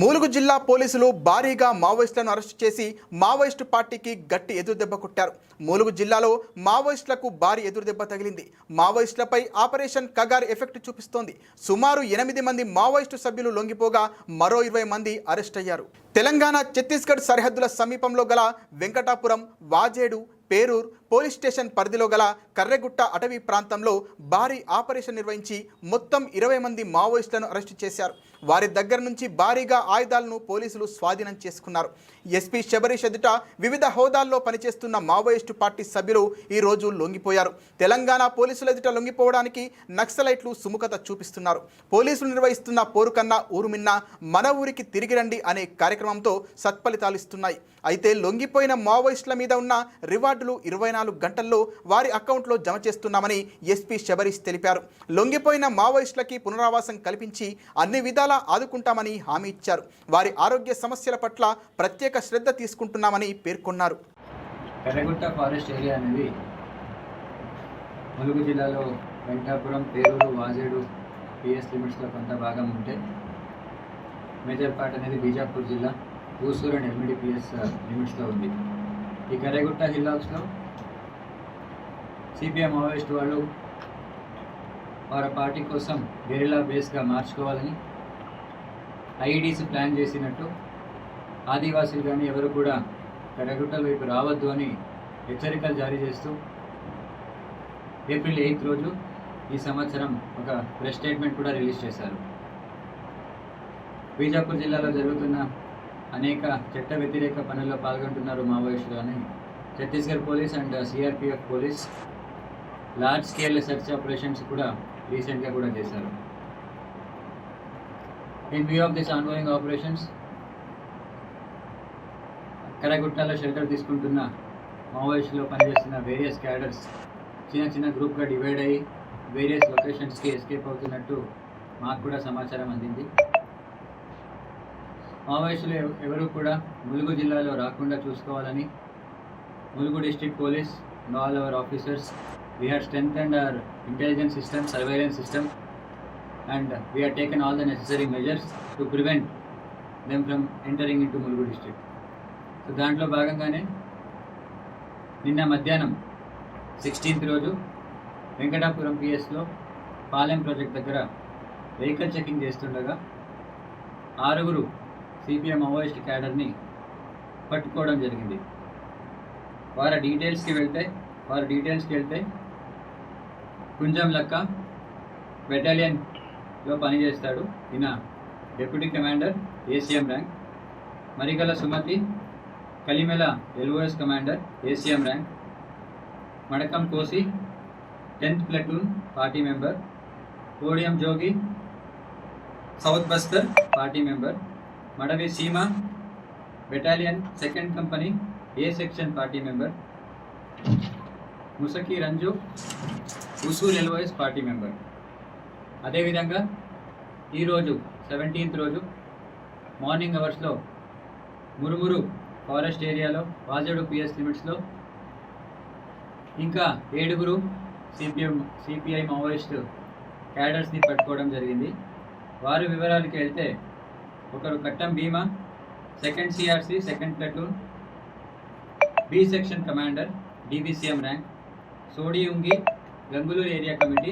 ములుగు జిల్లా పోలీసులు భారీగా మావోయిస్టులను అరెస్టు చేసి మావోయిస్టు పార్టీకి గట్టి ఎదురుదెబ్బ కొట్టారు. ములుగు జిల్లాలో మావోయిస్టులకు భారీ ఎదురుదెబ్బ తగిలింది. మావోయిస్టులపై ఆపరేషన్ కగార్ ఎఫెక్ట్ చూపిస్తోంది. సుమారు ఎనిమిది మంది మావోయిస్టు సభ్యులు లొంగిపోగా మరో ఇరవై మంది అరెస్ట్ అయ్యారు. తెలంగాణ ఛత్తీస్గఢ్ సరిహద్దుల సమీపంలో గల వెంకటాపురం వాజేడు పేరూర్ పోలీస్ స్టేషన్ పరిధిలో గల కర్రెగుట్ట అటవీ ప్రాంతంలో భారీ ఆపరేషన్ నిర్వహించి మొత్తం ఇరవై మంది మావోయిస్టులను అరెస్టు చేశారు. వారి దగ్గర నుంచి భారీగా ఆయుధాలను పోలీసులు స్వాధీనం చేసుకున్నారు. ఎస్పీ శబరీష్ ఎదుట వివిధ హోదాల్లో పనిచేస్తున్న మావోయిస్టు పార్టీ సభ్యులు ఈ రోజు లొంగిపోయారు. తెలంగాణ పోలీసుల ఎదుట లొంగిపోవడానికి నక్సలైట్లు సుముఖత చూపిస్తున్నారు. పోలీసులు నిర్వహిస్తున్న పోరు కన్నా ఊరు మిన్న మన ఊరికి తిరిగి రండి అనే కార్యక్రమంతో సత్ఫలితాలు ఇస్తున్నాయి. అయితే లొంగిపోయిన మావోయిస్టుల మీద ఉన్న రివార్డులు ఇరవై నాలుగు గంటల్లో వారి అకౌంట్లో జమ చేస్తున్నామని ఎస్పీ శబరీష్ తెలిపారు. లొంగిపోయిన మావోయిస్టులకి పునరావాసం కల్పించి అన్ని విధాలా ఆదుకుంటామని హామీ ఇచ్చారు. వారి ఆరోగ్య సమస్యల పట్ల ప్రత్యేక శ్రద్ధ తీసుకుంటున్నామని పేర్కొన్నారు. ఎర్రగుట్ట ఫారెస్ట్ ఏరియా అనేది ములుగు జిల్లాలో వెంకటాపురం పేరూరు వాజేడు పిఎస్ లిమిట్స్లో కొంత భాగం ఉంటే మేజర్ పార్ట్ అనేది బీజాపూర్ జిల్లా ఊసూరు అండ్ ఎల్మిడి పిఎస్ లిమిట్స్లో ఉంది. ఈ కరేగుట్ట హిల్ హౌస్లో సిపిఎం మావోయిస్ట్ వాళ్ళు వారి పార్టీ కోసం గెరిలా బేస్గా మార్చుకోవాలని ఐఈడీస్ ప్లాన్ చేసినట్టు ఆదివాసీలు కానీ ఎవరు కూడా కరగుట్టల వైపు రావద్దు అని హెచ్చరికలు జారీ చేస్తూ ఏప్రిల్ ఎయిత్ రోజు ఈ సంవత్సరం ఒక ప్రెస్ స్టేట్మెంట్ కూడా రిలీజ్ చేశారు. బీజాపూర్ జిల్లాలో జరుగుతున్న అనేక చట్ట వ్యతిరేక పనుల్లో పాల్గొంటున్నారు మావోయిస్టులు అని Chhattisgarh police and CRPF police large scale search operations కూడా రీసెంట్గా కూడా చేశారు. In view of this ongoing operations కరగుట్టలో shelter తీసుకుంటున్న మావోయిస్టులో పనిచేస్తున్న వేరియస్ క్యాడర్స్ చిన్న చిన్న గ్రూప్గా డివైడ్ అయ్యి వేరియస్ లొకేషన్స్కి ఎస్కేప్ అవుతున్నట్టు మాకు కూడా సమాచారం అందింది. మావోయిస్టులు ఎవ- ఎవరు కూడా ములుగు జిల్లాలో రాకుండా చూసుకోవాలని Mulugu district police and all our officers we have strength and our intelligence system surveillance system and we are taken all the necessary measures to prevent them from entering into Mulugu district so దాంట్లో భాగంగానే నిన్న మధ్యాహ్నం sixteenth రోజు వెంకటాపురం పిఎస్లో Palem project దగ్గర vehicle checking చేస్తుండగా ఆరుగురు CPM Maoist క్యాడర్ని పట్టుకోవడం జరిగింది. వారి డీటెయిల్స్కి వెళ్తే వారి డీటెయిల్స్కి వెళ్తే కుంజం లక్క బెటాలియన్లో పనిచేస్తాడు. ఈయన deputy commander ACM rank. Marigala Sumathi Kalimela LOS commander ACM rank. Madakam Kosi tenth platoon party member. Podiyam Jogi south Bastar party member. Madavi Seema battalion second company A section party member. Musaki Ranju Usur LOS party member. అదేవిధంగా ఈరోజు seventeenth రోజు morning అవర్స్లో మురుమురు forest ఏరియాలో Vajedu PS లిమిట్స్లో ఇంకా ఏడుగురు CPM CPI Maoist క్యాడర్స్ని పట్టుకోవడం జరిగింది. వారి వివరాలకి వెళ్తే ఒకరు Kattam Bhima second CRC second platoon B section commander DBCM rank Sodi Ungi Gangaloor area committee